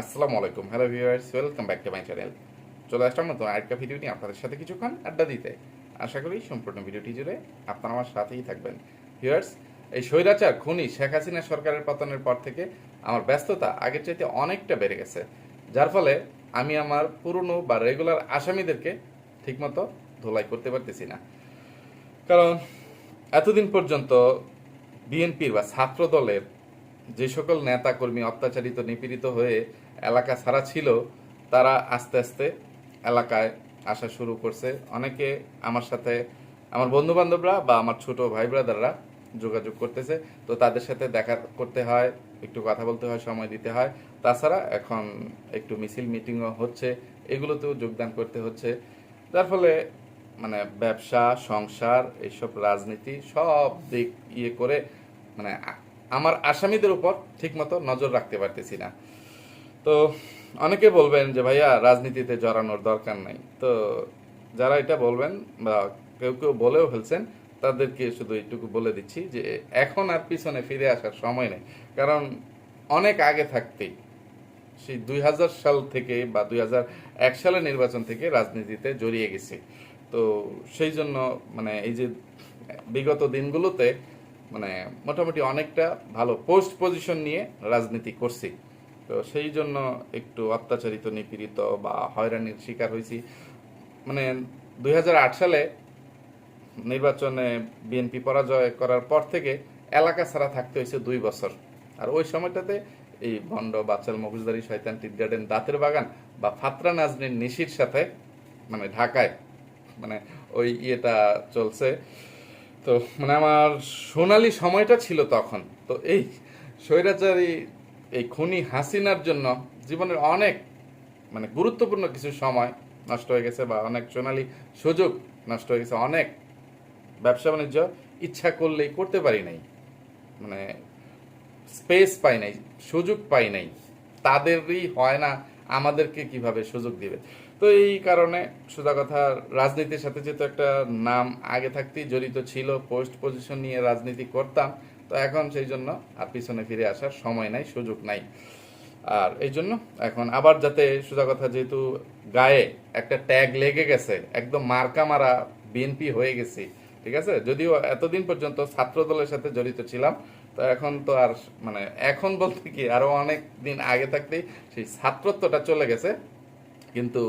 আসসালামু আলাইকুম। Hello viewers welcome back to my channel চলে আসলাম নতুন আরেকটা ভিডিও নিয়ে আপনাদের সাথে কিছুক্ষণ আড্ডা দিতে। আশা করি সম্পূর্ণ ভিডিওটি জুড়ে আপনারা আমার সাথেই থাকবেন। ভিউয়ার্স এই স্বৈরাচার খুনি শেখ হাসিনা সরকারের পতনের পর থেকে আমার ব্যস্ততা আগের চাইতে অনেকটা বেড়ে গেছে। যার ফলে আমি আমার পুরনো বা রেগুলার আসামিদেরকে ঠিকমতো ধোলাই করতে পারতেছি না। কারণ এতদিন পর্যন্ত বিএনপির বা ছাত্র দলের যে সকল নেতা কর্মী অত্যাচারিত নিপীড়িত হয়ে এলাকা ছাড়া ছিল, তারা আস্তে আস্তে এলাকায় আসা শুরু করছে। অনেকে আমার সাথে, আমার বন্ধু বান্ধবরা বা আমার ছোট ভাই ব্রাদাররা যোগাযোগ করতেছে। তো তাদের সাথে দেখা করতে হয়, একটু কথা বলতে হয়, সময় দিতে হয়। তাছাড়া এখন একটু মিছিল মিটিংও হচ্ছে, এগুলোতেও যোগদান করতে হচ্ছে। যার ফলে মানে ব্যবসা, সংসার, এইসব রাজনীতি সব দিক ইয়ে করে মানে আমার আসামিদের উপর ঠিকমতো নজর রাখতে পারতেছি না। তো অনেকে বলবেন যে, ভাইয়া, রাজনীতিতে জড়ানোর দরকার নাই। তো যারা এটা বলবেন বা কেউ কেউ বলেও ফেলছেন, তাদেরকে শুধু এইটুকু বলে দিচ্ছি যে, এখন আর পিছনে ফিরে আসার সময় নেই। কারণ অনেক আগে থাকতেই, সেই দুই হাজার সাল থেকে বা দুই এক সালের নির্বাচন থেকে রাজনীতিতে জড়িয়ে গেছে। তো সেই জন্য মানে এই যে বিগত দিনগুলোতে মানে মোটামুটি অনেকটা ভালো পোস্ট পজিশন নিয়ে রাজনীতি করছি। তো সেই জন্য একটু অত্যাচারিত, নিপীড়িত বা হয়রানির শিকার হয়েছি। মানে দুই হাজার আট সালে নির্বাচনে বিএনপি পরাজয় করার পর থেকে এলাকা ছাড়া থাকতে হয়েছে দুই বছর। আর ওই সময়টাতে এই ভণ্ড বাচাল, মগুজদারি, শয়তান গার্ডেন, দাঁতের বাগান বা ফাতরা নাজনীর নিশির সাথে মানে ঢাকায় মানে ওই ইয়েটা চলছে। তো মানে আমার সোনালি সময়টা ছিল তখন। তো এই স্বৈরাচারী এই খুনি হাসিনার জন্য জীবনের অনেক মানে গুরুত্বপূর্ণ কিছু সময় নষ্ট হয়ে গেছে বা অনেক সোনালি সুযোগ নষ্ট হয়ে গেছে, অনেক ব্যবসা বাণিজ্য ইচ্ছা করলেই করতে পারি নাই। মানে স্পেস পাই নাই, সুযোগ পাই নাই। তাদেরই হয় না আমাদেরকে কীভাবে সুযোগ দিবে। তো এই কারণে সোজা কথা, রাজনীতির সাথে যেহেতু একটা নাম আগে থাকতেই জড়িত ছিল পোস্ট পজিশন নিয়ে রাজনীতি করতাম তো এখন সেই জন্য আর পিছনে ফিরে আসার সময় নাই, সুযোগ নাই। আর এই জন্য এখন আবার যাতে সোজা কথা, যেহেতু গায়ে একটা ট্যাগ লেগে গেছে, একদম মার্কা মারা বিএনপি হয়ে গেছি, ঠিক আছে? যদিও এতদিন পর্যন্ত ছাত্র দলের সাথে জড়িত ছিলাম, তো এখন তো আর মানে এখন বলতে কি, আরও অনেক দিন আগে থাকতেই সেই ছাত্রত্বটা চলে গেছে। কিন্তু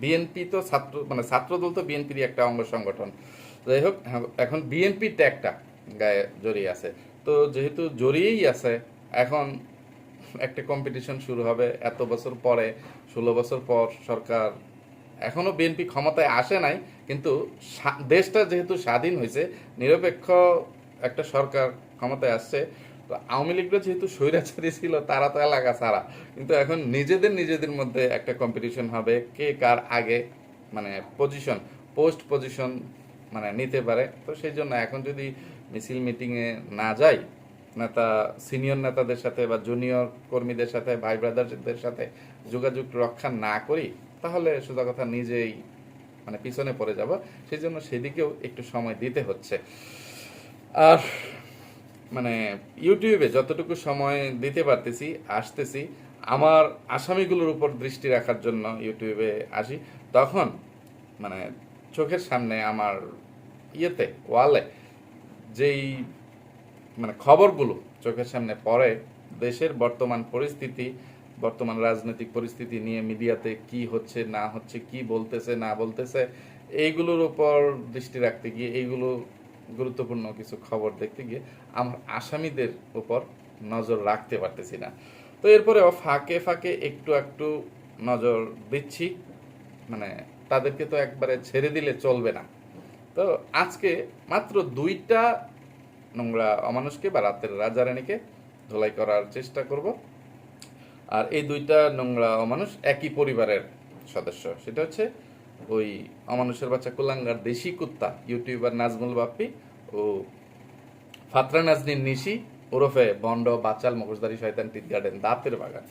বিএনপি তো ছাত্র মানে ছাত্রদল তো বিএনপির একটা অঙ্গ সংগঠন। যাই হোক, এখন বিএনপির ট্যাগটা গায়ে জড়িয়ে আছে। তো যেহেতু জড়িয়েই আছে, এখন একটা কম্পিটিশন শুরু হবে। এত বছর পরে, ষোলো বছর পর সরকার এখনও বিএনপি ক্ষমতায় আসে নাই, কিন্তু দেশটা যেহেতু স্বাধীন হয়েছে, নিরপেক্ষ একটা সরকার ক্ষমতায় আসছে। তো আওয়ামী লীগরা যেহেতু স্বৈরাচারী ছিল, তারা তো এলাকা ছাড়া। কিন্তু এখন নিজেদের নিজেদের মধ্যে একটা কম্পিটিশন হবে, কে কার আগে মানে পজিশন পোস্ট পজিশন মানে নিতে পারে। তো সেই জন্য এখন যদি মিছিল মিটিংয়ে না যাই, নেতা সিনিয়র নেতাদের সাথে বা জুনিয়র কর্মীদের সাথে, ভাই ব্রাদারদের সাথে যোগাযোগ রক্ষা না করি, তাহলে সোজা কথা নিজেই মানে পিছনে পড়ে যাব। সেই জন্য সেদিকেও একটু সময় দিতে হচ্ছে। আর মানে ইউটিউবে যতটুকু সময় দিতে পারতেছি, আসতেছি, আমার আসামিগুলোর উপর দৃষ্টি রাখার জন্য ইউটিউবে আসি। তখন মানে চোখের সামনে আমার ইয়েতে ওয়ালে যেই মানে খবরগুলো চোখের সামনে পড়ে, দেশের বর্তমান পরিস্থিতি, বর্তমান রাজনৈতিক পরিস্থিতি নিয়ে মিডিয়াতে কি হচ্ছে, না হচ্ছে, কি বলতেছে, না বলতেছে, এইগুলোর উপর দৃষ্টি রাখতে গিয়ে, এইগুলো গুরুত্বপূর্ণ কিছু খবর দেখতে গিয়ে আমার আসামিদের উপর নজর রাখতে পারতেছি না। তো এরপরেও ফাঁকে ফাঁকে একটু একটু নজর দিচ্ছি মানে তাদেরকে তো একবারে ছেড়ে দিলে চলবে না। তো আজকে মাত্র দুইটা নোংরা অমানুষকে বা রাতের রাজা রাজারানীকে ধোলাই করার চেষ্টা করব। আর এই দুইটা নোংরা অমানুষ একই পরিবারের সদস্য। সেটা হচ্ছে ওই অমানুষের বাচ্চা কুলাঙ্গার দেশি কুত্তা, ইউটিউবার নাজমুল বাপ্পি ও ফাতরা নাজনীর নিশি, ওরফে বন্ড, বাচাল, মগজদারি, শয়তান, টিট গার্ডেন, দাঁতের বাগান।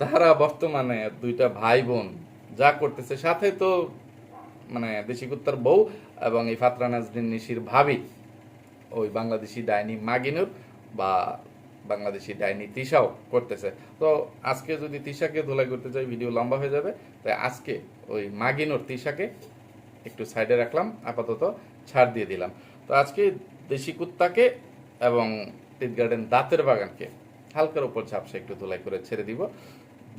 তারা বর্তমানে দুইটা ভাই বোন, যা করতেছে। সাথে তো মানে দেশি কুত্তার বউ এবং এই ফাতরা নাজনীন নিশির ভাবি, ওই বাংলাদেশি ডাইনি মাগিনুর বা বাংলাদেশি ডাইনি তিশাও করতেছে। তো আজকে যদি তিশাকে ধুলাই করতে যাই, ভিডিও লম্বা হয়ে যাবে, তাই আজকে ওই মাগিনোর তিশাকে একটু সাইডে রাখলাম, আপাতত ছাড় দিয়ে দিলাম। তো আজকে দেশি কুত্তাকে এবং টিট গার্ডেন দাঁতের বাগানকে হালকার উপর ঝাপসা একটু ধুলাই করে ছেড়ে দিব।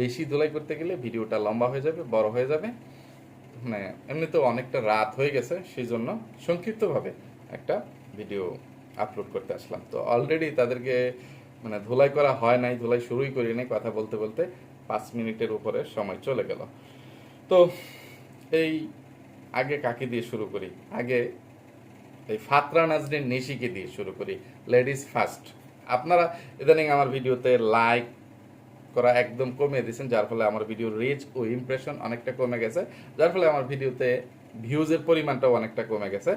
বেশি ধুলাই করতে গেলে ভিডিওটা লম্বা হয়ে যাবে, বড় হয়ে যাবে। মানে এমনিতেও অনেকটা রাত হয়ে গেছে সেই জন্য সংক্ষিপ্তভাবে একটা ভিডিও আপলোড করতে আসলাম। তো অলরেডি তাদেরকে মানে ধুলাই করা হয় নাই, ধুলাই শুরুই করি নাই, কথা বলতে বলতে পাঁচ মিনিটের উপরে সময় চলে গেল। তো এই আগে কাকে দিয়ে শুরু করি, আগে এই ফাতরা নাজরিন নিশিকে দিয়ে শুরু করি লেডিস ফার্স্ট আপনারা ইদানিং আমার ভিডিওতে লাইক করা একদম কমিয়ে দিয়েছেন, যার ফলে আমার ভিডিওর রিচ ও ইমপ্রেশন অনেকটা কমে গেছে। যার ফলে আমার ভিডিওতে ভিউজের পরিমাণটাও অনেকটা কমে গেছে।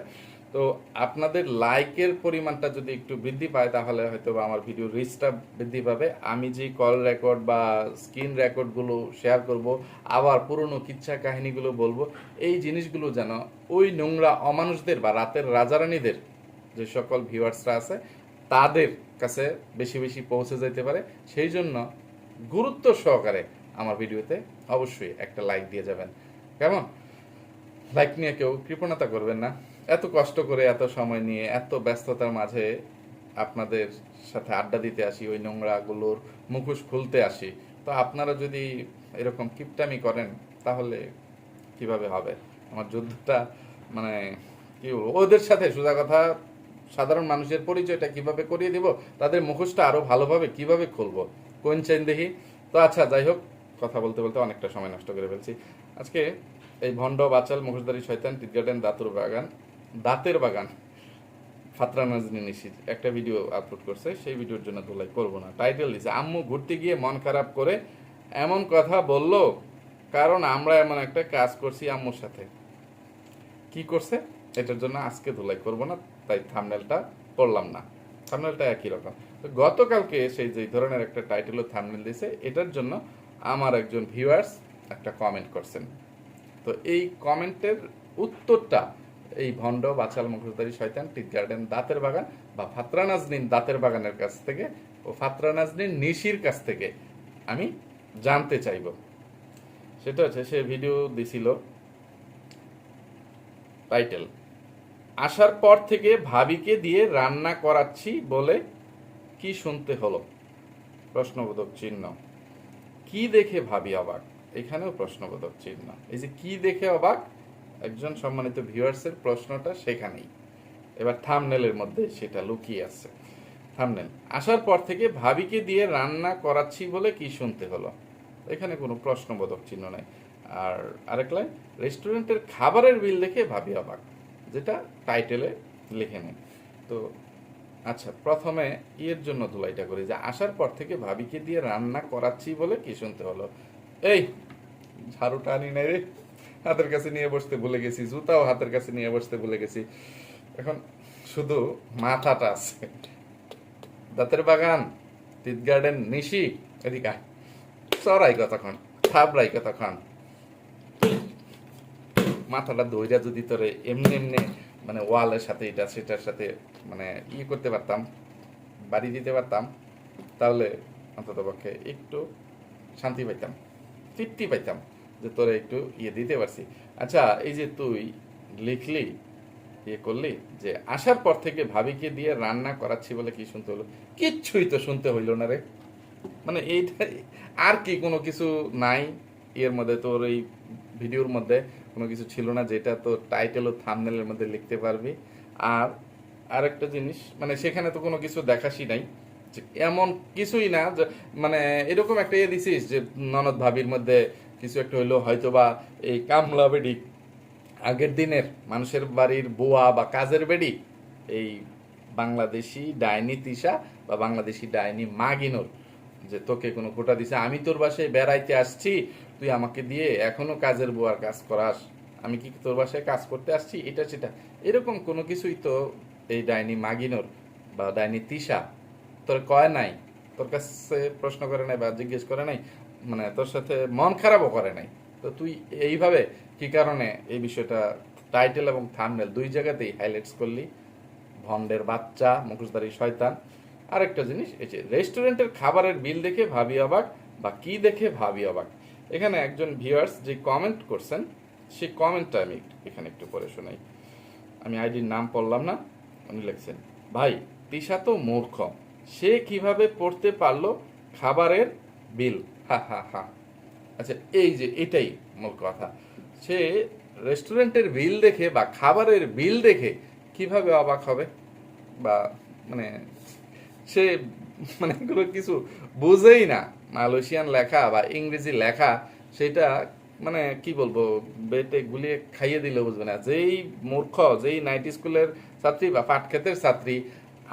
তো আপনাদের লাইকের পরিমাণটা যদি একটু বৃদ্ধি পায়, তাহলে হয়তো বা আমার ভিডিও রিচটা বৃদ্ধি পাবে। আমি যে কল রেকর্ড বা স্ক্রিন রেকর্ডগুলো শেয়ার করব, আবার পুরনো কিচ্ছা কাহিনীগুলো বলব, এই জিনিসগুলো যেন ওই নোংরা অমানুষদের বা রাতের রাজারানীদের যে সকল ভিউয়ার্সরা আছে, তাদের কাছে বেশি বেশি পৌঁছে যেতে পারে। সেই জন্য গুরুত্ব সহকারে আমার ভিডিওতে অবশ্যই একটা লাইক দিয়ে যাবেন। কেমন? লাইক নিয়ে কেউ কৃপণতা করবেন না। এত কষ্ট করে, এত সময় নিয়ে, এত ব্যস্ততার মাঝে আপনাদের সাথে আড্ডা দিতে আসি, ওই নোংরাগুলোর মুখোশ খুলতে আসি। তো আপনারা যদি এরকম কিপটামি করেন, তাহলে কীভাবে হবে? আমার যুদ্ধটা মানে কি ওদের সাথে সোজা কথা, সাধারণ মানুষের পরিচয়টা কীভাবে করিয়ে দিব, তাদের মুখোশটা আরও ভালোভাবে কীভাবে খুলবো? কোন চেন দেখি? তো আচ্ছা যাই হোক কথা বলতে বলতে অনেকটা সময় নষ্ট করে ফেলছি। আজকে এই ভণ্ড, বাচাল, মুখোশধারী, শয়তান টিট গার্ডেন দাতুর বাগান, দাঁতের বাগান ফাতরা নাজনি নিশিদ একটা ভিডিও আপলোড করছে, সেই ভিডিওর জন্য ধুলাই করব না। টাইটেল দিছে, আম্মু ঘুরতে গিয়ে মন খারাপ করে এমন কথা বলল? কারণ আমরা এমন একটা কাজ করছি আম্মুর সাথে। কি করছে? এটার জন্য আজকে ধুলাই করব না, তাই থামনেলটা পড়লাম না। থামনেলটা একই রকম। তো গতকালকে সেই যে ধরনের একটা টাইটেল ও থামনেল দিয়েছে, এটার জন্য আমার একজন ভিউয়ার্স একটা কমেন্ট করছেন। তো এই কমেন্টের উত্তরটা এই ভণ্ড বাচাল মুখোশধারী, শয়তান, টিট গার্ডেন, দাঁতের বাগান বা ফাতরা নাজনীন দাঁতের বাগানের কাছ থেকে ও ফাতরা নাজনীন নিশির কাছ থেকে আমি জানতে চাইব। সেটা হচ্ছে সে ভিডিও দিছিল টাইটেল আসার পর থেকে ভাবিকে দিয়ে রান্না করাচ্ছি বলে কি শুনতে হলো? প্রশ্নবোধক চিহ্ন। কি দেখে ভাবি অবাক? এখানেও প্রশ্নবোধক চিহ্ন। এই যে কি দেখে অবাক? একজন সম্মানিত ভিউয়ার্সের প্রশ্নটা সেখানেই। এবার থামনেলের মধ্যে সেটা লুকিয়ে আছে। থামনেল, আসার পর থেকে ভাবিকে দিয়ে রান্না করাচ্ছি বলে কি শুনতে হলো? এখানে কোনো প্রশ্নবোধক চিহ্ন নাই। আর আরেক লাইন, রেস্টুরেন্টের খাবারের বিল দেখে ভাবি অবাক। যেটা টাইটেলে লিখে নেন তো আচ্ছা প্রথমে ইয়ের জন্য ধুলাইটা করি, যে আসার পর থেকে ভাবিকে দিয়ে রান্না করাচ্ছি বলে কি শুনতে হলো? এই, ঝাড়ুটা আনি নাই রে। হাতের কাছে নিয়ে বসতে ভুলে গেছি, জুতাও হাতের কাছে নিয়ে বসতে ভুলে গেছি। এখন শুধু মাথাটা আছে। দাঁতের বাগান টিট গার্ডেন, নিশি, এদিকে। চড়াই কতক্ষণ, থাবড়াই কতক্ষণ। মাথাটা দইরা যদি তোরে এমনি এমনি মানে ওয়ালের সাথে এটা, সেটার সাথে মানে ইয়ে করতে পারতাম, বাড়ি দিতে পারতাম, তাহলে অন্তত পক্ষে একটু শান্তি পাইতাম, তৃপ্তি পাইতাম যে তোরে একটু ইয়ে দিতে পারছি। আচ্ছা এই যে তুই লিখলি ইয়ে করলি যে আসার পর থেকে ভাবিকে দিয়ে রান্না করাচ্ছি বলে কি শুনতে হলো? কিচ্ছুই তো শুনতে হইল না রে। মানে এইটা আর কি কোনো কিছু নাই, এর মধ্যে তোর এই ভিডিওর মধ্যে। কোনো কিছু ছিল না, যেটা তো টাইটেল ও থামনেলের মধ্যে লিখতে পারবি। আর আরেকটা জিনিস মানে সেখানে তো কোনো কিছু দেখাসই নাই। এমন কিছুই না মানে এরকম একটা ইয়ে দিছিস যে ননদ ভাবির মধ্যে কিছু একটা হইল হয়তো বা এই কামলা বেডি, আগের দিনের মানুষের বাড়ির বুয়া বা কাজের বেডি, এই বাংলাদেশি ডাইনি তিশা বা বাংলাদেশি ডাইনি মাগিনোর, যে তোকে কোনো কোটা দিছে। আমি তোর বাসায় বেড়াইতে আসছি তুই আমাকে দিয়ে এখনও কাজের বুয়ার কাজ করাস। আমি কি তোর বাসায় কাজ করতে আসছি? এটা সেটা। এরকম কোনো কিছুই তো এই ডাইনি মাগিনোর বা ডাইনি তিশা তোর কয় নাই? তোর কাছে প্রশ্ন করে নাই বা জিজ্ঞেস করে নাই? মানে তোর সাথে মন খারাপও করে নাই। তো তুই এইভাবে কি কারণে এই বিষয়টা টাইটেল এবং থামনেল দুই জায়গাতেই হাইলাইটস করলি? ভন্ডের বাচ্চা, মুখোশধারী শয়তান। আরেকটা জিনিস, এই যে রেস্টুরেন্টের খাবারের বিল দেখে ভাবি অবাক বা কি দেখে ভাবি অবাক। এখানে একজন ভিউয়ার্স যে কমেন্ট করছেন সেই কমেন্টটা আমি এখানে একটু পড়ে শোনাই। আমি আইডির নাম পড়লাম না, উনি লিখছেন, ভাই, তিশা তো মূর্খ। সে কীভাবে পড়তে পারল খাবারের বিল হা হা হা। আচ্ছা এই যে এটাই মূল কথা। সে রেস্টুরেন্টের বিল দেখে বা খাবারের বিল দেখে কীভাবে অবাক হবে? বা মানে সে মানে এগুলো কিছু বুঝেই না। মালয়েশিয়ান লেখা বা ইংরেজি লেখা, সেটা মানে কি বলব, বেটে গুলিয়ে খাইয়ে দিলে বুঝবে না। যেই মূর্খ, যেই নাইটি স্কুলের ছাত্রী বা পাটক্ষেতের ছাত্রী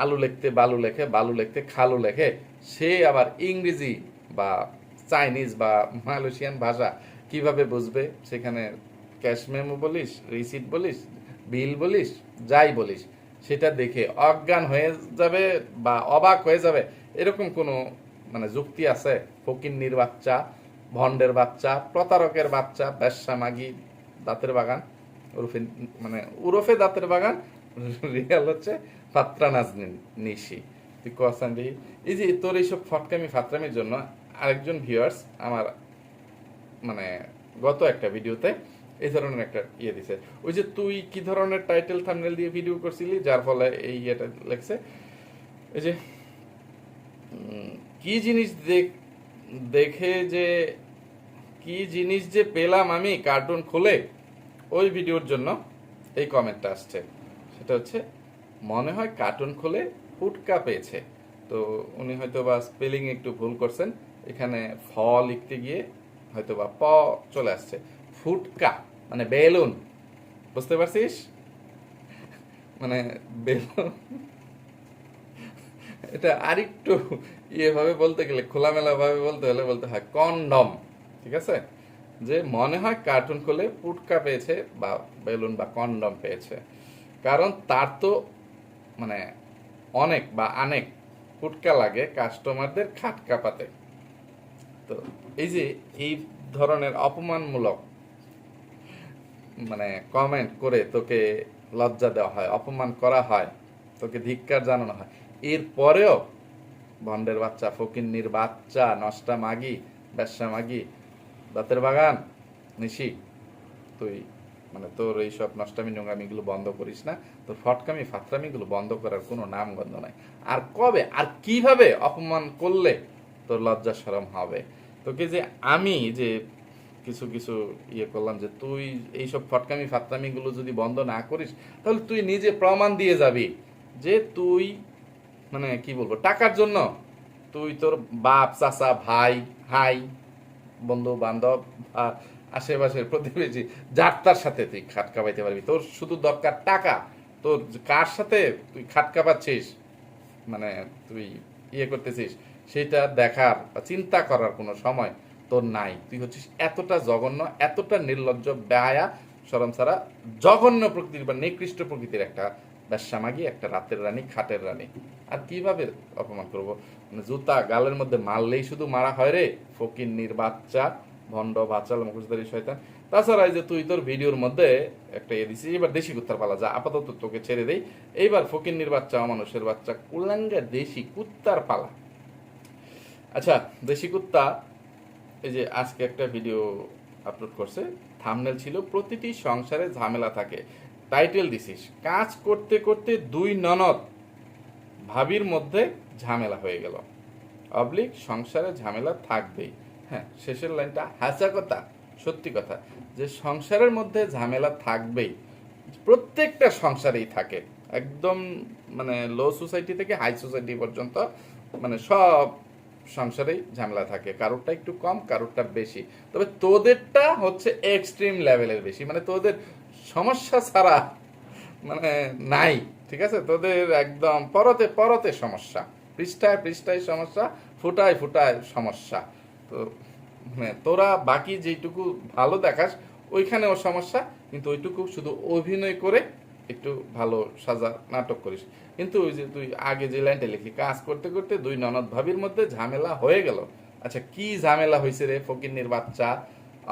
আলু লিখতে, বালু লেখে, বালু লিখতে, খালু লেখে, সে আবার ইংরেজি বা চাইনিজ বা মালয়েশিয়ান ভাষা কীভাবে বুঝবে? সেখানে ক্যাশ মেমো বলিস, রিসিট বলিস, বিল বলিস, যাই বলিস, সেটা দেখে অজ্ঞান হয়ে যাবে বা অবাক হয়ে যাবে। এরকম কোনো মানে যুক্তি আছে, ফকিন্নির বাচ্চা ভন্ডের বাচ্চা, প্রতারকের বাচ্চা, ব্যবসা মাগি, দাঁতের বাগান, ওরফে মানে উরফে দাঁতের বাগান, রিয়াল হচ্ছে ফাত্রা নাজনীন নিশি। তুই কসান এই যে তোর এইসব ফটকামি ফাত্রামির জন্য আরেকজন ভিউয়ার্স আমার মানে গত একটা ভিডিওতে এই ধরনের একটা ইয়ে দিছে। ওই যে তুই কি ধরনের টাইটেল থাম্বনেল দিয়ে ভিডিও করছিলি, যার ফলে এই ইয়েটা লেখছে? এই যে কি জিনিস দেখ যে, কি জিনিস যে পেলাম আমি কার্টুন খুলে ওই ভিডিওর জন্য, এই কমেন্টটা আসছে। সেটা হচ্ছে, মনে হয় কার্টুন খুলে ফুটকা পেয়েছে। তো উনি হয়তো বা স্পেলিং একটু ভুল করছেন, এখানে ফ লিখতে গিয়ে হয়তো বা প চলে আসছে। ফুটকা মানে বেলুন, বুঝতে পারছিস? মানে বেলুন, এটা আরেকটু ইয়ে ভাবে বলতে গেলে খোলামেলা ভাবে বলতে হলে বলতে হয় কন্ডম, ঠিক আছে? যে মনে হয় কার্টুন খুলে পুটকা পেয়েছে বা বেলুন বা কন্ডম পেয়েছে। কারণ তার তো মানে অনেক বা অনেক ফুটকা লাগে কাস্টমারদের খাট কাঁপাতে। তো এই যে এই ধরনের অপমানমূলক মানে কমেন্ট করে তোকে লজ্জা দেওয়া হয়, অপমান করা হয়, তোকে ধিক্কার জানানো হয়, এরপরেও ভন্ডের বাচ্চা, ফকিন্নির বাচ্চা, নষ্টা মাগি, ব্যবসা মাগি, দাঁতের বাগান, নিশি। তুই মানে তোর এইসব নষ্টামি নোংরামিগুলো বন্ধ করিস না, তোর ফটকামি, ফাতরামিগুলো বন্ধ করার কোনো নাম গন্ধ নাই। আর কবে, আর কীভাবে অপমান করলে তোর লজ্জা সরম হবে? তোকে যে আমি যে কিছু কিছু ইয়ে করলাম যে তুই এইসব ফটকামি, ফাতরামিগুলো যদি বন্ধ না করিস, তাহলে তুই নিজে প্রমাণ দিয়ে যাবি যে তুই মানে কি বলব, টাকার জন্য। তুই তোর বাপ, চাচা, ভাই, হাই, বন্ধু, বান্ধব আশেপাশের প্রতিবেশী, যার তার সাথে তুই খাট কাবাইতে পারবি। তোর শুধু দরকার টাকা। তোর কার সাথে তুই খাট কাবাচ্ছিস মানে তুই ইয়ে করতেছিস, সেটা দেখার বা চিন্তা করার কোনো সময় তোর নাই। তুই হচ্ছিস এতটা জঘন্য, এতটা নির্লজ্জ ব্যয়া সরম ছাড়া জঘন্য প্রকৃতির বা নিকৃষ্ট প্রকৃতির একটা ব্যবসামাগি একটা রাতের রানী, খাটের রানী। আর কীভাবে অপমান করব? মানে জুতা গালের মধ্যে মারলেই শুধু মারা হয় রে। ফকির বাচ্চা, ভণ্ড, বাচাল, মুখোশধারী শয়তান। তাছাড়া যে তুই তোর ভিডিওর মধ্যে একটা ইয়ে দিছিস, এবার দেশি কুত্তার পালা যা, আপাতত তোকে ছেড়ে দেই। এইবার ফকির বাচ্চা, অমানুষের বাচ্চা, কুলাঙ্গা দেশি কুত্তার পালা। আচ্ছা দেশি কুত্তা, এই যে আজকে একটা ভিডিও আপলোড করছে। থামনেল ছিল, প্রতিটি সংসারে ঝামেলা থাকে। টাইটেল দিছিস। কাজ করতে করতে দুই ননদ ভাবির মধ্যে ঝামেলা হয়ে গেল। অবলিক সংসারে ঝামেলা থাকবেই। হ্যাঁ শেষের লাইনটা হাসা কথা, সত্যি কথা। যে সংসারের মধ্যে ঝামেলা থাকবেই। প্রত্যেকটা সংসারেই থাকে। একদম মানে লো সোসাইটি থেকে হাই সোসাইটি পর্যন্ত মানে সব সংসারেই ঝামেলা থাকে। কারোরটা একটু কম, কারোরটা বেশি। তবে তোদেরটা হচ্ছে এক্সট্রিম লেভেলের বেশি। মানে তোদের সমস্যা ছাড়া মানে নাই, ঠিক আছে? তোদের একদম পরতে পরতে সমস্যা। পৃষ্ঠায় পৃষ্ঠায় সমস্যা, ফুটায় ফুটায় সমস্যা। তো মানে তোরা বাকি যেটুকু ভালো দেখাস, ওইখানেও সমস্যা, কিন্তু ওইটুকু শুধু অভিনয় করে একটু ভালো সাজা নাটক করিস। কিন্তু ওই যে তুই আগে যে লাইনটা লিখলি, কাজ করতে করতে দুই ননদ ভাবির মধ্যে ঝামেলা হয়ে গেল। আচ্ছা কি ঝামেলা হয়েছে রে ফকিন্নির বাচ্চা,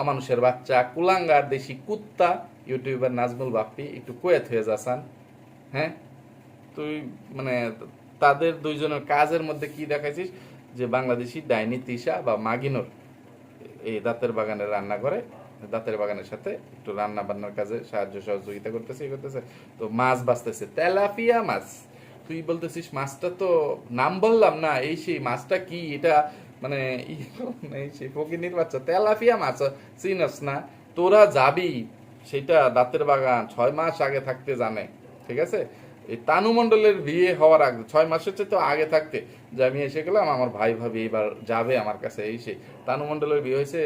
অমানুষের বাচ্চা, কুলাঙ্গার দেশি কুত্তা ইউটিউবার নাজমুল বাপ্পি একটু কোয়েত হয়ে যাসান হ্যাঁ? তুই মানে তাদের দুইজনের কাজের মধ্যে কি দেখাইছিস? যে বাংলাদেশি ডাইনি তিশা বা মাগিনোর এই দাঁতের বাগানে রান্না করে দাঁতের বাগানের সাথে একটু রান্না বান্নার কাজে সাহায্য সহযোগিতা করতেছে করতেছে। তো মাছ বাঁচতেছে, তেলাপিয়া মাছ। তুই বলতেছিস মাছটা তো নাম বললাম না, এই সেই মাছটা কি? এটা মানে এই সেই ফকিনির বাচ্চা, তেলাপিয়া মাছ, চিনস না? তোরা যাবি সেটা দাঁতের বাগান, ছয় মাস আগে থাকতে জানে, ঠিক আছে? এই তানু মণ্ডলের বিয়ে হওয়ার আগে, ছয় মাসের চেয়ে তো আগে থাকতে। যে আমি এসে গেলাম, আমার ভাই ভাবি এবার যাবে আমার কাছে এই সেই তানু মণ্ডলের বিয়ে হয়েছে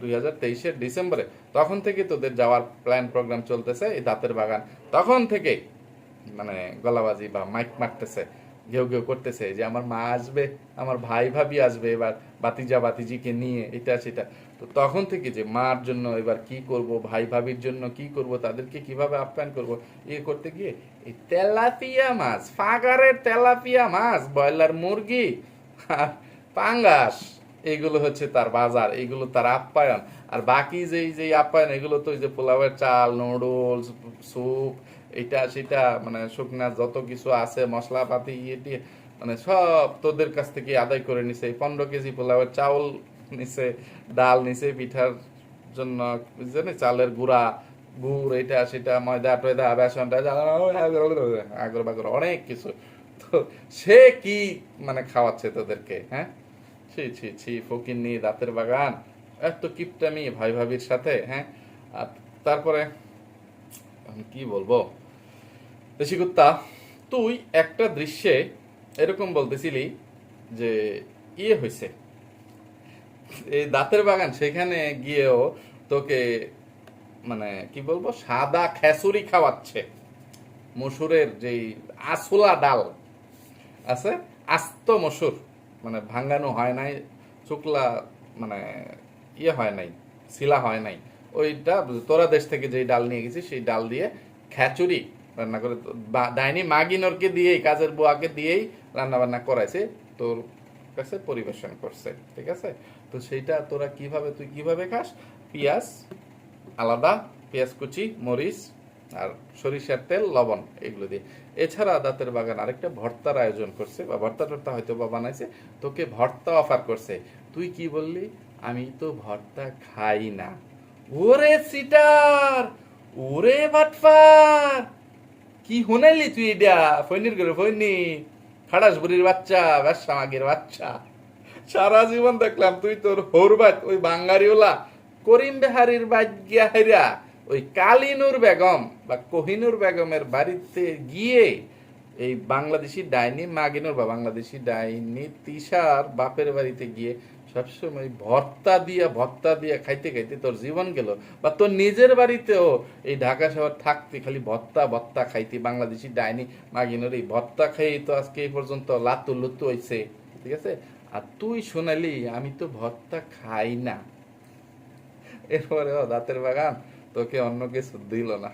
দুই হাজার তেইশের ডিসেম্বরে। তখন থেকে তোদের যাওয়ার প্ল্যান প্রোগ্রাম চলতেছে এই দাঁতের বাগান। তখন থেকে মানে গলাবাজি বা মাইক মারতেছে। ঘেউ ঘেউ করতেছে, যে আমার মা আসবে, আমার ভাই ভাবি আসবে, এবার বাতিজা বাতিজিকে নিয়ে এটা সেটা। তো তখন থেকে যে মার জন্য এবার কি করব, ভাই ভাবির জন্য কি করব, তাদেরকে কীভাবে আপ্যায়ন করব ইয়ে করতে গিয়ে এই তেলাপিয়া মাছ, ফাগারের তেলাপিয়া মাছ, ব্রয়লার মুরগি, আর পাঙ্গাস, এগুলো হচ্ছে তার বাজার, এগুলো তার আপ্যায়ন। আর বাকি যেই যেই আপ্যায়ন, এগুলো তো ওই যে পোলাওয়ের চাল, নুডলস, স্যুপ এটা, সেটা মানে শুকনা যত কিছু আছে, মশলাপাতি ইয়ে টিয়ে মানে সব তোদের কাছ থেকে আদায় করে নিছে। পনেরো কেজি পোলাওয়ের চাউল নিছে, ডাল নিছে, পিঠার জন্য জানি চালের গুঁড়া, গুড়, এটা, সেটা, ময়দা, টয়দা, বেসন আগর বাগর, অনেক কিছু। তো সে কি মানে খাওয়াচ্ছে তোদেরকে হ্যাঁ? ছি ছি ছি, ফকিন্নি, দাঁতের বাগান, এত কিপটামি ভাই ভাবির সাথে হ্যাঁ? আর তারপরে আমি কি বলব? দেশি কুত্তা, তুই একটা দৃশ্যে এরকম বলতেছিলি যে ইয়ে হয়েছে এই দাঁতের বাগান, সেখানে গিয়েও তোকে মানে কি বলব, সাদা খেসুরি খাওয়াচ্ছে। মসুরের যেই আসলা ডাল আছে, আস্ত মসুর মানে ভাঙ্গানো হয় নাই শুকলা মানে ইয়ে হয় নাই, শিলা হয় নাই। ওইটা, তোরা দেশ থেকে যেই ডাল নিয়ে গেছি সেই ডাল দিয়ে খ্যাচুরি রান্না করে ডাইনি মাগিনরকে দিয়েই, কাজের বুয়াকে দিয়েই রান্না বান্না করাইছে, তোর কাছে পরিবেশন করছে, ঠিক আছে? তো সেইটা তোরা কীভাবে, তুই কীভাবে খাস? পেঁয়াজ আলাদা, পেঁয়াজ কুচি, মরিচ আর সরিষার তেল, লবণ, এগুলো দিয়ে। এছাড়া দাঁতের বাগান আরেকটা ভর্তার আয়োজন করছে, বা ভর্তা টর্তা হয়তো বা বানাইছে, তোকে ভর্তা অফার করছে। তুই কি বললি? আমি তো ভর্তা খাই না। ওরে সিটার, ওরে বাটফার। কি শুনাইলি তুই এটা? ফৈনির করে ফৈনি। খাড়াস বুড়ির বাচ্চা, ব্যবসা মাগের বাচ্চা। সারা জীবন দেখলাম তুই তোর হরবাত, ওই বাঙ্গারিওলা করিম বেহারির বাগ্যা হেরা ওই কালিনুর বেগম বা কোহিনুর বেগমের বাড়িতে গিয়ে এই বাংলাদেশি ডাইনি মাগিনুর বা বাংলাদেশি ডাইনি তিশার বাপের বাড়িতে গিয়ে সবসময় ভর্তা দিয়া ভর্তা দিয়া খাইতে খাইতে তোর জীবন গেল। বা তোর নিজের বাড়িতেও এই ঢাকা শহর থাকতে খালি ভর্তা ভর্তা খাইতে, বাংলাদেশি ডাইনি মাগিনুর এই ভর্তা খাই তো আজকে এই পর্যন্ত লাতু লুতু হয়েছে ঠিক আছে? আর তুই শোনালি, আমি তো ভর্তা খাই না। এরপরে দাঁতের বাগান তোকে অন্য কিছু দিল না।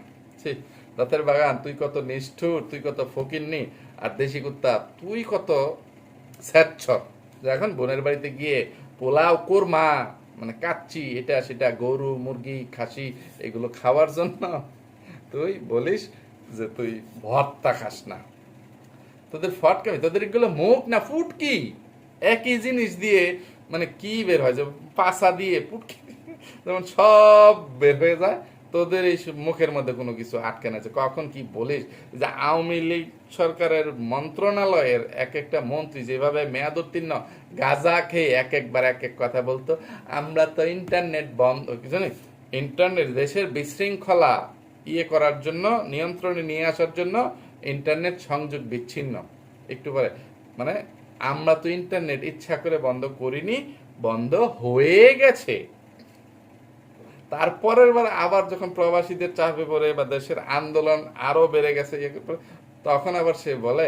দাঁতের বাগান, তুই কত নিষ্ঠুর, তুই কত ফকিরনি আর দেশি কুত্তা, তুই কত স্যাচ্ছর যে এখন বোনের বাড়িতে গিয়ে পোলাও, কোরমা মানে কাচ্ছি এটা, সেটা, গরু, মুরগি, খাসি, এগুলো খাওয়ার জন্য তুই বলিস যে তুই ভর্তা খাস না। তোদের ফটকামি তোদের এগুলো মুখ না ফুটকি একই জিনিস দিয়ে মানে কি বের হয়? যে পাশা দিয়ে ফুটকি যেমন সব বের হয়ে যায়। তোদের এই মুখের মধ্যে কোনো কিছু আটকে না কখন কি বলিস যে আওয়ামী লীগ সরকারের মন্ত্রণালয়ের এক একটা মন্ত্রী যেভাবে মেয়াদ উত্তীর্ণ, গাঁজা খেয়ে এক একবার এক এক কথা বলতো, আমরা তো ইন্টারনেট বন্ধ, কি জানি ইন্টারনেট দেশের বিশৃঙ্খলা ইয়ে করার জন্য, নিয়ন্ত্রণে নিয়ে আসার জন্য ইন্টারনেট সংযোগ বিচ্ছিন্ন। একটু পরে মানে আমরা তো ইন্টারনেট ইচ্ছা করে বন্ধ করিনি, বন্ধ হয়ে গেছে। তারপরের বার আবার যখন প্রবাসীদের চাপে পড়ে বা দেশের আন্দোলন আরও বেড়ে গেছে ইয়ে তখন আবার সে বলে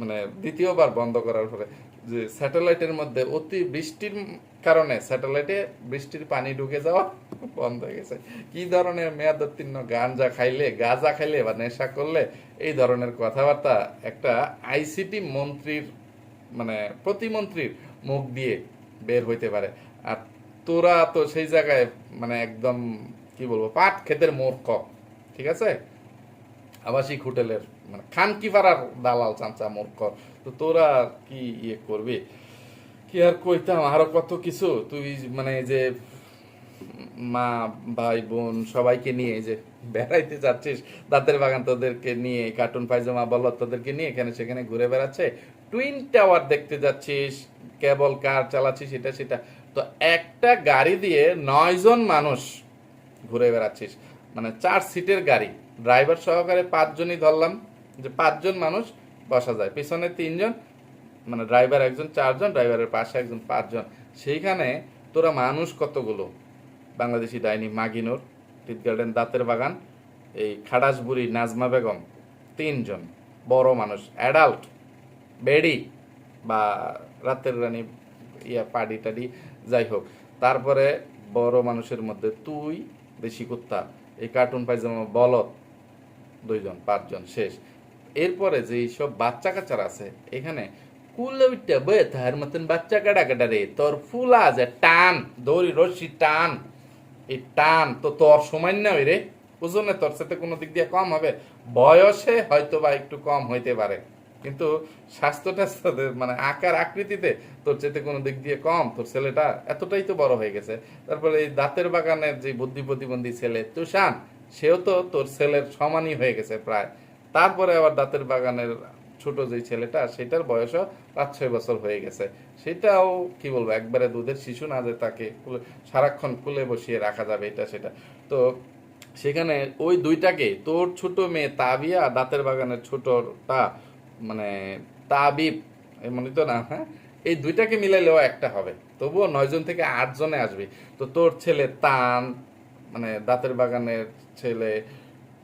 মানে দ্বিতীয়বার বন্ধ করার পরে যে স্যাটেলাইটের মধ্যে অতি বৃষ্টির কারণে স্যাটেলাইটে বৃষ্টির পানি ঢুকে যাওয়া বন্ধ হয়ে গেছে। কি ধরনের মেয়াদোত্তীর্ণ গাঞ্জা খাইলে, গাঁজা খাইলে বা নেশা করলে, এই ধরনের কথাবার্তা একটা আইসিটি মন্ত্রীর মানে প্রতিমন্ত্রীর মুখ দিয়ে বের হইতে পারে। আর তোরা তো সেই জায়গায় মানে একদম, কি বলব, পাট ক্ষেতের মূর্খ ঠিক আছে? আবাসিক হোটেলের মানে খান কি পাড়ার দালাল চামচা মূর্খ তো তোরা কি ইয়ে করবি? কি আর কইতাম? আরও কত কিছু? তুই মানে যে মা, ভাই, বোন সবাইকে নিয়ে যে বেড়াইতে যাচ্ছিস, দাঁতের বাগান তোদেরকে নিয়ে, কার্টুন পায়জামা বল তোদেরকে নিয়ে এখানে সেখানে ঘুরে বেড়াচ্ছে, টুইন টাওয়ার দেখতে যাচ্ছিস, কেবল কার চালাচ্ছিস এটা সেটা। তো একটা গাড়ি দিয়ে নয় জন মানুষ ঘুরে বেড়াচ্ছিস। মানে চার সিটের গাড়ি। ড্রাইভার সহকারে পাঁচজনই ধরলাম যে পাঁচজন মানুষ বসা যায়। পিছনে তিনজন মানে ড্রাইভার একজন চারজন, ড্রাইভারের পাশে একজন পাঁচজন। সেইখানে তোরা মানুষ কতগুলো? বাংলাদেশি ডাইনি মাগিনুর, টিট গার্ডেন দাঁতের বাগান, এই খাড়াসবুড়ি নাজমা বেগম, তিনজন। বড় মানুষ, অ্যাডাল্ট, বেডি বা রাতের রানী ইয়া পাডি টাডি যাই হোক, তারপরে বড় মানুষের মধ্যে তুই, দেশি কুত্তা, এই কার্টুন পায়জামা বলত দুইজন, পাঁচজন, শেষ। এরপরে যে সব বাচ্চা কাচ্চারা আছে, এখানে কুলবিটা মতন বাচ্চা কাটা কাটা রে, তোর ফুলা যে টান, দড়ি রশি টান। এই টান তো তোর সময় না রে, ওজনে তোর সাথে কোনো দিক দিয়ে কম হবে, বয়সে হয়তো বা একটু কম হইতে পারে। কিন্তু স্বাস্থ্য টাস্থ্য মানে আকার আকৃতিতে তোর চেতে কোনো দিক দিয়ে কম, তোর ছেলেটা এতটাই তো বড় হয়ে গেছে। তারপরে এই দাঁতের বাগানের যে বুদ্ধি প্রতিবন্ধী ছেলে তুষান সেও তো তোর ছেলের সমানই হয়ে গেছে প্রায়। তারপরে আবার দাঁতের বাগানের ছোট যে ছেলেটা, সেটার বয়সও পাঁচ ছয় বছর হয়ে গেছে। সেটাও কি বলব, একবারে দুধের শিশু না যে তাকে সারাক্ষণ কুলে বসিয়ে রাখা যাবে এটা সেটা। তো সেখানে ওই দুইটাকে, তোর ছোট মেয়ে তাবিয়া দাঁতের বাগানের ছোটটা মানে তাবিব মনে তো না হ্যাঁ? এই দুইটাকে মিলাইলেও একটা হবে। তবুও নয়জন থেকে আটজনে আসবে। তো তোর ছেলে তান মানে দাঁতের বাগানের ছেলে,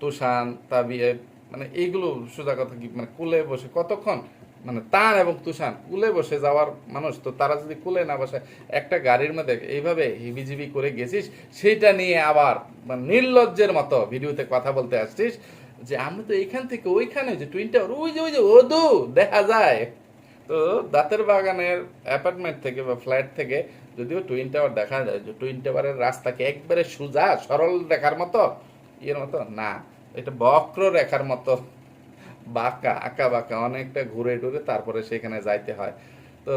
তুষান তাবিয়ে মানে এইগুলো সোজা কথা কি মানে কুলে বসে কতক্ষণ? মানে তান এবং তুষান, কুলে বসে যাওয়ার মানুষ, তো তারা যদি কুলে না বসে, একটা গাড়ির মধ্যে এইভাবে হিবিজিবি করে গেছিস, সেইটা নিয়ে আবার মানে নির্লজ্জের মতো ভিডিওতে কথা বলতে আসছিস। যে আমরা তো এখান থেকে ওইখানে যে টুইন টাওয়ার ওই যে ওই যে ওদু দেখা যায়। তো দাঁতের বাগানের অ্যাপার্টমেন্ট থেকে বা ফ্ল্যাট থেকে যদিও টুইন টাওয়ার দেখা যায়, যে টুইন টাওয়ারের রাস্তাকে একবারে সোজা, সরল রেখার মতো, ইয়ের মতো, না, এটা বক্র রেখার মতো, বাঁকা, আঁকা বাঁকা, অনেকটা ঘুরে টুরে তারপরে সেখানে যাইতে হয়। তো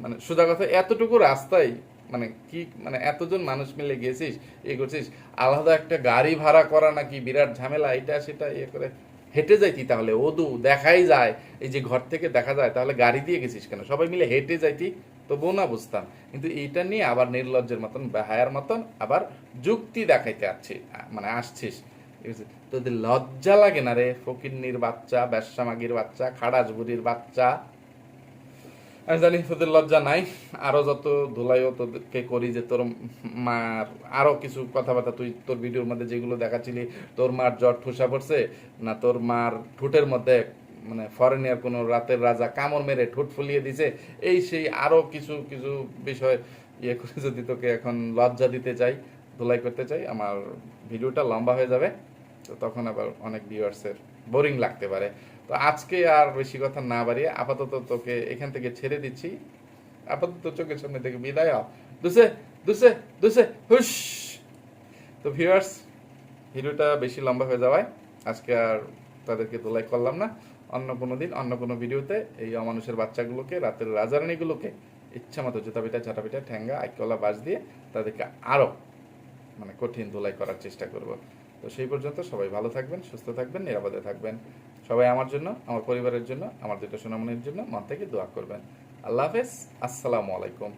মানে সোজা কথা, এতটুকু রাস্তায় মানে কি মানে এতজন মানুষ মিলে গেছিস, এ করছিস, আলাদা একটা গাড়ি ভাড়া করা নাকি বিরাট ঝামেলা এটা সেটা ইয়ে করে হেঁটে যাইতি তাহলে? ওদু দেখাই যায়। এই যে ঘর থেকে দেখা যায়, তাহলে গাড়ি দিয়ে গেছিস কেন? সবাই মিলে হেঁটে যাইতি তবুও না বুঝতাম। কিন্তু এইটা নিয়ে আবার নির্লজ্জের মতন, বেহায়ার মতন আবার যুক্তি দেখাইতে আসছি মানে আসছিস? তোদের লজ্জা লাগে না রে? ফকিন্নির বাচ্চা ব্যবসামাগির বাচ্চা খাড়াজবুরির বাচ্চা। আমি জানি তোদের লজ্জা নাই। আরও যত ধুলাইও তোদেরকে করি যে তোর মার আরও কিছু কথাবার্তা তুই তোর ভিডিওর মধ্যে যেগুলো দেখাচ্ছিলি, তোর মার জ্বর ঠুসা পড়ছে না তোর মার ঠোঁটের মধ্যে মানে ফরেনিয়ার কোনো রাতের রাজা কামড় মেরে ঠোঁট ফুলিয়ে দিছে, এই সেই আরও কিছু কিছু বিষয় ইয়ে করে যদি তোকে এখন লজ্জা দিতে চাই, ধুলাই করতে চাই, আমার ভিডিওটা লম্বা হয়ে যাবে। তো তখন আবার অনেক ভিউয়ার্সের বোরিং লাগতে পারে। তো আজকে আর বেশি কথা না বাড়িয়ে আপাতত তোকে এখান থেকে ছেড়ে দিচ্ছি। আপাতত চোখের সামনে থেকে বিদায় দুসে দুসে দুসে হুস তো ভিউয়ার্স ভিডিওটা বেশি লম্বা হয়ে যাওয়ায় আজকে আর তাদেরকে তোলাই করলাম না। অন্য কোনো দিন, অন্য কোনো ভিডিওতে এই অমানুষের বাচ্চাগুলোকে, রাতের রাজারানীগুলোকে ইচ্ছা মতো জুতা পিঠা চাটা পিঠা ঠ্যাঙ্গা, আইকলা বাস দিয়ে তাদেরকে আরও মানে কঠিন ধুলাই করার চেষ্টা করব। তো সেই পর্যন্ত সবাই ভালো থাকবেন, সুস্থ থাকবেন, নিরাপদে থাকবেন। সবাই আমার জন্য, আমার পরিবারের জন্য, আমার দুটো সোনামনির জন্য, মন থেকে দোয়া করবেন। আল্লাহ হাফেজ, আসসালামু আলাইকুম।